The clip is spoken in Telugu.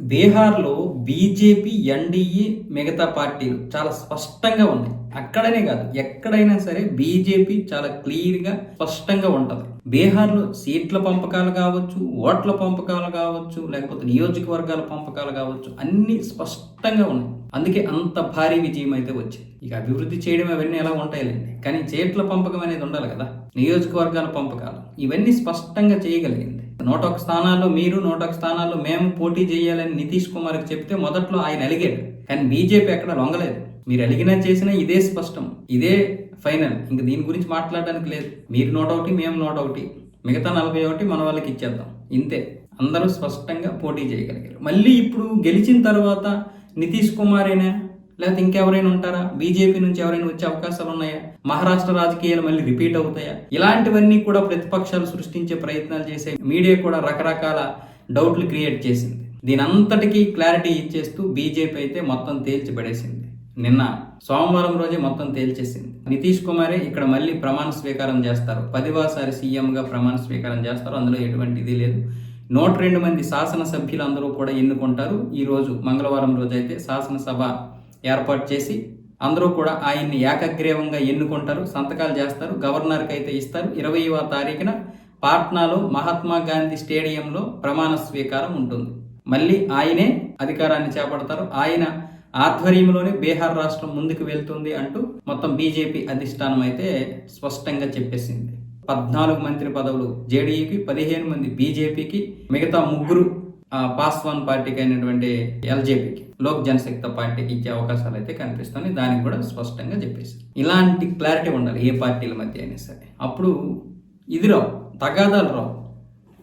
బీహార్లో బీజేపీ ఎన్డీఏ మిగతా పార్టీలు చాలా స్పష్టంగా ఉన్నాయి. అక్కడనే కాదు ఎక్కడైనా సరే బీజేపీ చాలా క్లియర్గా స్పష్టంగా ఉంటుంది. బీహార్లో సీట్ల పంపకాలు కావచ్చు ఓట్ల పంపకాలు కావచ్చు లేకపోతే నియోజకవర్గాల పంపకాలు కావచ్చు అన్నీ స్పష్టంగా ఉన్నాయి. అందుకే అంత భారీ విజయం అయితే వచ్చింది. ఇక అభివృద్ధి చేయడం అవన్నీ ఎలా ఉంటాయిలేండి? కానీ చేట్ల పంపకం అనేది ఉండాలి కదా. నియోజకవర్గాల పంపకాలు ఇవన్నీ స్పష్టంగా చేయగలిగింది. నూట ఒక స్థానాల్లో మీరు నూట ఒక స్థానాల్లో మేము పోటీ చేయాలని నితీష్ కుమార్కి చెప్తే మొదట్లో ఆయన అలిగాడు. కానీ బీజేపీ ఎక్కడ లొంగలేదు. మీరు అలిగినా చేసినా ఇదే స్పష్టం. ఇదే ఫైనల్. ఇంక దీని గురించి మాట్లాడడానికి లేదు. మీరు నూట ఒకటి మేము నూట ఒకటి మిగతా నలభై ఒకటి మన వాళ్ళకి ఇచ్చేద్దాం. ఇంతే. అందరూ స్పష్టంగా పోటీ చేయగలిగారు. మళ్ళీ ఇప్పుడు గెలిచిన తర్వాత నితీష్ కుమారేనా? లేకపోతే ఇంకెవరైనా ఉంటారా? బీజేపీ నుంచి ఎవరైనా వచ్చే అవకాశాలు ఉన్నాయా? మహారాష్ట్ర రాజకీయాలు మళ్ళీ రిపీట్ అవుతాయా? ఇలాంటివన్నీ కూడా ప్రతిపక్షాలు సృష్టించే ప్రయత్నాలు చేసే మీడియా కూడా రకరకాల డౌట్లు క్రియేట్ చేసింది. దీని అంతటికీ క్లారిటీ ఇచ్చేస్తూ బీజేపీ అయితే మొత్తం తేల్చి పడేసింది నిన్న సోమవారం రోజే మొత్తం తేల్చేసింది. నితీష్ కుమారే ఇక్కడ మళ్ళీ ప్రమాణ స్వీకారం చేస్తారు. పదివాసారి సీఎంగా ప్రమాణ స్వీకారం చేస్తారు. అందులో ఎటువంటి ఇది లేదు. నూట రెండు మంది శాసనసభ్యులు అందరూ కూడా ఎన్నుకుంటారు. ఈ రోజు మంగళవారం రోజు అయితే శాసనసభ ఏర్పాటు చేసి అందరూ కూడా ఆయన్ని ఏకగ్రీవంగా ఎన్నుకుంటారు సంతకాలు చేస్తారు గవర్నర్కి అయితే ఇస్తారు. ఇరవైవ తారీఖున పాట్నాలో మహాత్మా గాంధీ స్టేడియంలో ప్రమాణ స్వీకారం ఉంటుంది. మళ్ళీ ఆయనే అధికారాన్ని చేపడతారు. ఆయన ఆధ్వర్యంలోనే బీహార్ రాష్ట్రం ముందుకు వెళ్తుంది అంటూ మొత్తం బీజేపీ అధిష్టానం అయితే స్పష్టంగా చెప్పేసింది. పద్నాలుగు మంత్రి పదవులు జేడీయూకి పదిహేను మంది బీజేపీకి మిగతా ముగ్గురు పాస్వాన్ పార్టీకి అయినటువంటి ఎల్జేపీకి లోక్ జనశక్తి పార్టీకి ఇచ్చే అవకాశాలు అయితే కనిపిస్తుంది దానికి కూడా స్పష్టంగా చెప్పేసి ఇలాంటి క్లారిటీ ఉండాలి ఏ పార్టీల మధ్య అయినా సరే. అప్పుడు ఇది రావు తగాదాలు రావు.